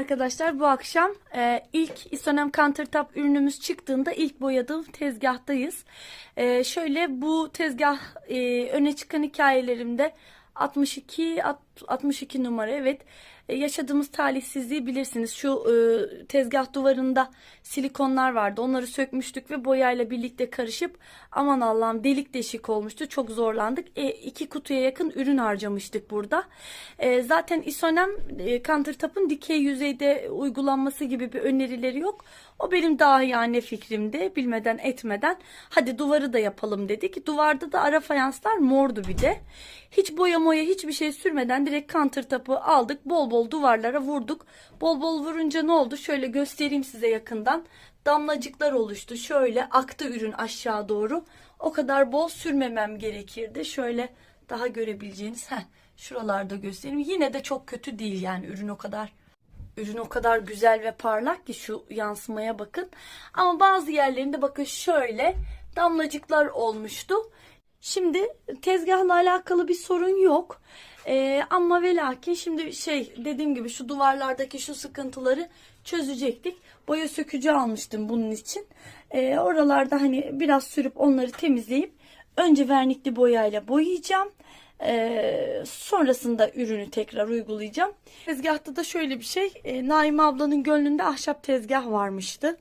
Arkadaşlar bu akşam e, ilk isonem countertop ürünümüz çıktığında ilk boyadığım tezgahtayız. E, şöyle bu tezgah e, öne çıkan hikayelerimde 62 alt- 62 numara evet E, yaşadığımız talihsizliği bilirsiniz. Şu e, tezgah duvarında silikonlar vardı. Onları sökmüştük ve boyayla birlikte karışıp aman Allah'ım delik deşik olmuştu. Çok zorlandık. E, iki kutuya yakın ürün harcamıştık burada. E, zaten isonem e, countertop'un dikey yüzeyde uygulanması gibi bir önerileri yok. O benim daha yani fikrimdi. Bilmeden etmeden hadi duvarı da yapalım dedik. Duvarda da ara fayanslar mordu bir de. Hiç boya moya hiçbir şey sürmeden direkt countertop'u aldık. Bol bol duvarlara vurduk. Bol bol vurunca ne oldu? Şöyle göstereyim size yakından. Damlacıklar oluştu. Şöyle aktı ürün aşağı doğru. O kadar bol sürmemem gerekirdi. Şöyle daha görebileceğiniz. Heh, şuralarda göstereyim. Yine de çok kötü değil yani ürün o kadar Ürün o kadar güzel ve parlak ki şu yansımaya bakın. Ama bazı yerlerinde bakın şöyle damlacıklar olmuştu. Şimdi tezgahla alakalı bir sorun yok. Ee, ama ve lakin şimdi şey dediğim gibi şu duvarlardaki şu sıkıntıları çözecektik. Boya sökücü almıştım bunun için. Ee, oralarda hani biraz sürüp onları temizleyip önce vernikli boyayla boyayacağım. Ee, sonrasında ürünü tekrar uygulayacağım. Tezgahta da şöyle bir şey. E, Naime ablanın gönlünde ahşap tezgah varmıştı.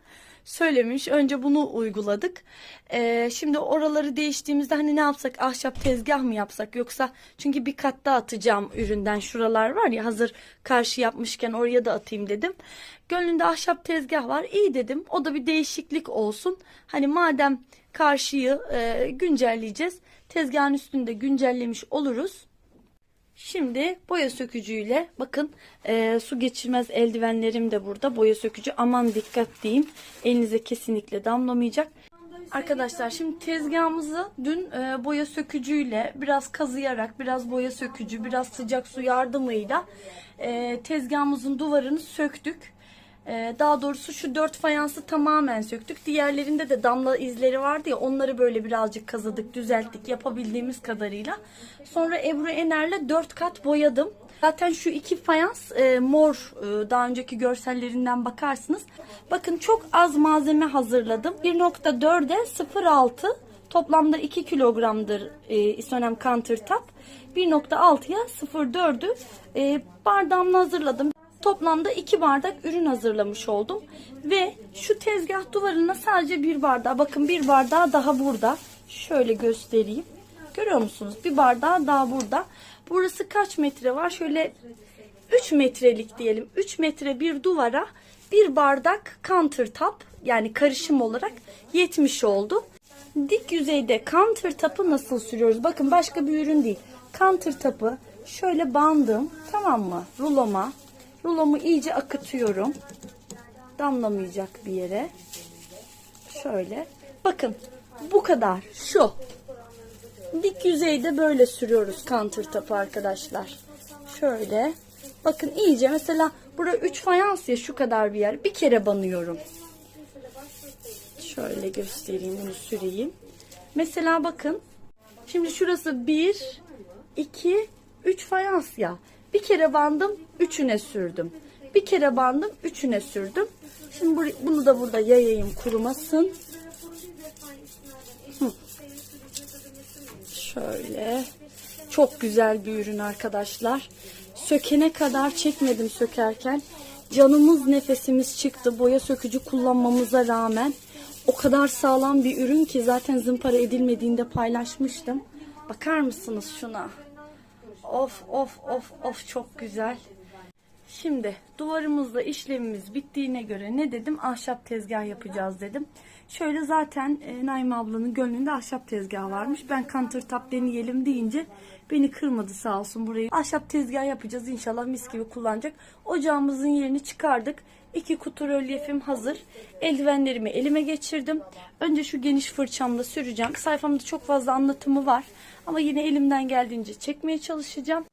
Söylemiş. Önce bunu uyguladık. Ee, şimdi oraları değiştiğimizde hani ne yapsak ahşap tezgah mı yapsak yoksa çünkü bir kat atacağım üründen şuralar var ya hazır karşı yapmışken oraya da atayım dedim. Gönlünde ahşap tezgah var. İyi dedim. O da bir değişiklik olsun. Hani madem karşıyı e, güncelleyeceğiz. Tezgahın üstünde güncellemiş oluruz. Şimdi boya sökücüyle bakın e, su geçirmez eldivenlerim de burada. Boya sökücü aman dikkat diyeyim. Elinize kesinlikle damlamayacak. Arkadaşlar şimdi tezgahımızı dün e, boya sökücüyle biraz kazıyarak biraz boya sökücü biraz sıcak su yardımıyla e, tezgahımızın duvarını söktük. Ee, daha doğrusu şu dört fayansı tamamen söktük. Diğerlerinde de damla izleri vardı ya onları böyle birazcık kazıdık, düzelttik yapabildiğimiz kadarıyla. Sonra Ebru Ener'le dört kat boyadım. Zaten şu iki fayans e, mor e, daha önceki görsellerinden bakarsınız. Bakın çok az malzeme hazırladım. 1.4'e 0.6 toplamda 2 kilogramdır e, isonem countertop. 1.6'ya 0.4'ü e, bardağımla hazırladım. Toplamda 2 bardak ürün hazırlamış oldum. Ve şu tezgah duvarına sadece bir bardağı bakın bir bardağı daha burada. Şöyle göstereyim. Görüyor musunuz? Bir bardağı daha burada. Burası kaç metre var? Şöyle 3 metrelik diyelim. 3 metre bir duvara bir bardak countertop yani karışım olarak yetmiş oldu. Dik yüzeyde countertop'ı nasıl sürüyoruz? Bakın başka bir ürün değil. Countertop'ı şöyle bandım tamam mı? Ruloma. Rulomu iyice akıtıyorum. Damlamayacak bir yere. Şöyle. Bakın bu kadar. Şu. Dik yüzeyde böyle sürüyoruz countertop'ı arkadaşlar. Şöyle. Bakın iyice mesela burada 3 fayans ya şu kadar bir yer. Bir kere banıyorum. Şöyle göstereyim bunu süreyim. Mesela bakın. Şimdi şurası 1 2 3 fayans ya. Bir kere bandım, üçüne sürdüm. Bir kere bandım, üçüne sürdüm. Şimdi bunu da burada yayayım kurumasın. Şöyle. Çok güzel bir ürün arkadaşlar. Sökene kadar çekmedim sökerken. Canımız nefesimiz çıktı. Boya sökücü kullanmamıza rağmen. O kadar sağlam bir ürün ki zaten zımpara edilmediğinde paylaşmıştım. Bakar mısınız şuna? Of of of of çok güzel. Şimdi duvarımızda işlemimiz bittiğine göre ne dedim? Ahşap tezgah yapacağız dedim. Şöyle zaten e, Naime ablanın gönlünde ahşap tezgah varmış. Ben countertop deneyelim deyince beni kırmadı sağ olsun burayı. Ahşap tezgah yapacağız inşallah mis gibi kullanacak. Ocağımızın yerini çıkardık. İki kutu rölyefim hazır. Eldivenlerimi elime geçirdim. Önce şu geniş fırçamla süreceğim. Sayfamda çok fazla anlatımı var. Ama yine elimden geldiğince çekmeye çalışacağım.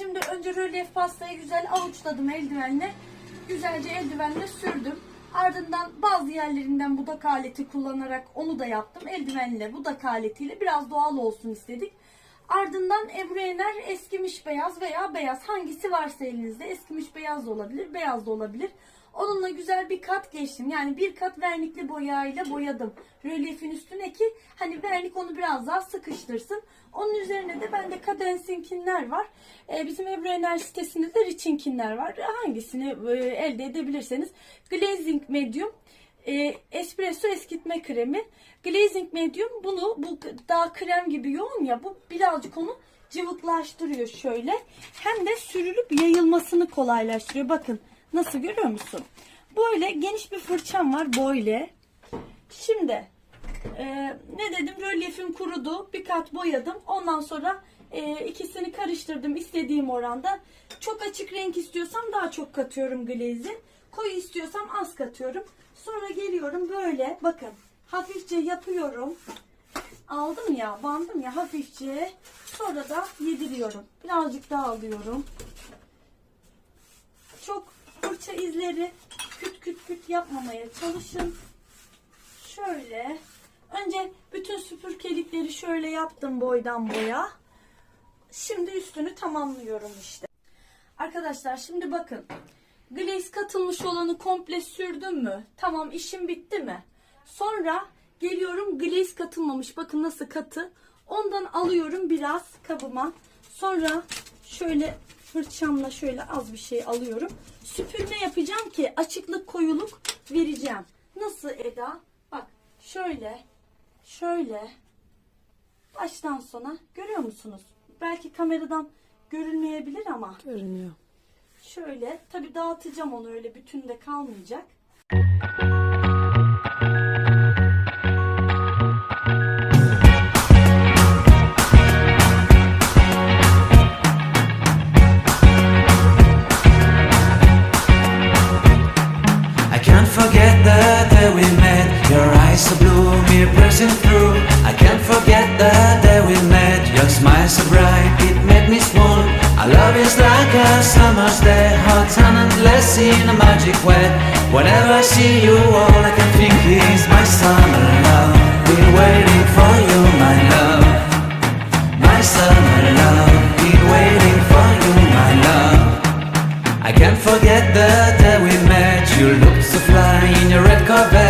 Şimdi önce rölyef pastayı güzel avuçladım eldivenle. Güzelce eldivenle sürdüm. Ardından bazı yerlerinden budak aleti kullanarak onu da yaptım. Eldivenle budak aletiyle biraz doğal olsun istedik. Ardından Ebru Ener eskimiş beyaz veya beyaz hangisi varsa elinizde eskimiş beyaz da olabilir, beyaz da olabilir. Onunla güzel bir kat geçtim. Yani bir kat vernikli boyayla boyadım. Rölyefin üstüne ki hani vernik onu biraz daha sıkıştırsın. Onun üzerine de bende Cadence'inkinler var. Ee, bizim Ebru Ener sitesinde de Rich'inkinler var. Hangisini e, elde edebilirseniz. Glazing Medium e, espresso eskitme kremi. Glazing medium bunu bu daha krem gibi yoğun ya bu birazcık onu cıvıklaştırıyor şöyle. Hem de sürülüp yayılmasını kolaylaştırıyor. Bakın nasıl görüyor musun? Böyle geniş bir fırçam var böyle. Şimdi e, ne dedim rölyefim kurudu. Bir kat boyadım. Ondan sonra e, ikisini karıştırdım istediğim oranda. Çok açık renk istiyorsam daha çok katıyorum glaze'i. Koyu istiyorsam az katıyorum. Sonra geliyorum böyle bakın hafifçe yapıyorum. Aldım ya bandım ya hafifçe. Sonra da yediriyorum. Birazcık daha alıyorum. Çok fırça izleri küt küt küt yapmamaya çalışın. Şöyle. Önce bütün süpürgelikleri şöyle yaptım boydan boya. Şimdi üstünü tamamlıyorum işte. Arkadaşlar şimdi bakın. Glaze katılmış olanı komple sürdüm mü? Tamam işim bitti mi? Sonra geliyorum glaze katılmamış. Bakın nasıl katı. Ondan alıyorum biraz kabıma. Sonra şöyle fırçamla şöyle az bir şey alıyorum. Süpürme yapacağım ki açıklık koyuluk vereceğim. Nasıl Eda? Bak şöyle şöyle baştan sona görüyor musunuz? Belki kameradan görünmeyebilir ama Görünüyor. Şöyle, tabi dağıtacağım onu öyle bütün de kalmayacak. Endless in a magic way. Whenever I see you, all I can think is my summer love. Been waiting for you, my love. My summer love. Been waiting for you, my love. I can't forget the day we met. You looked so fly in your red Corvette.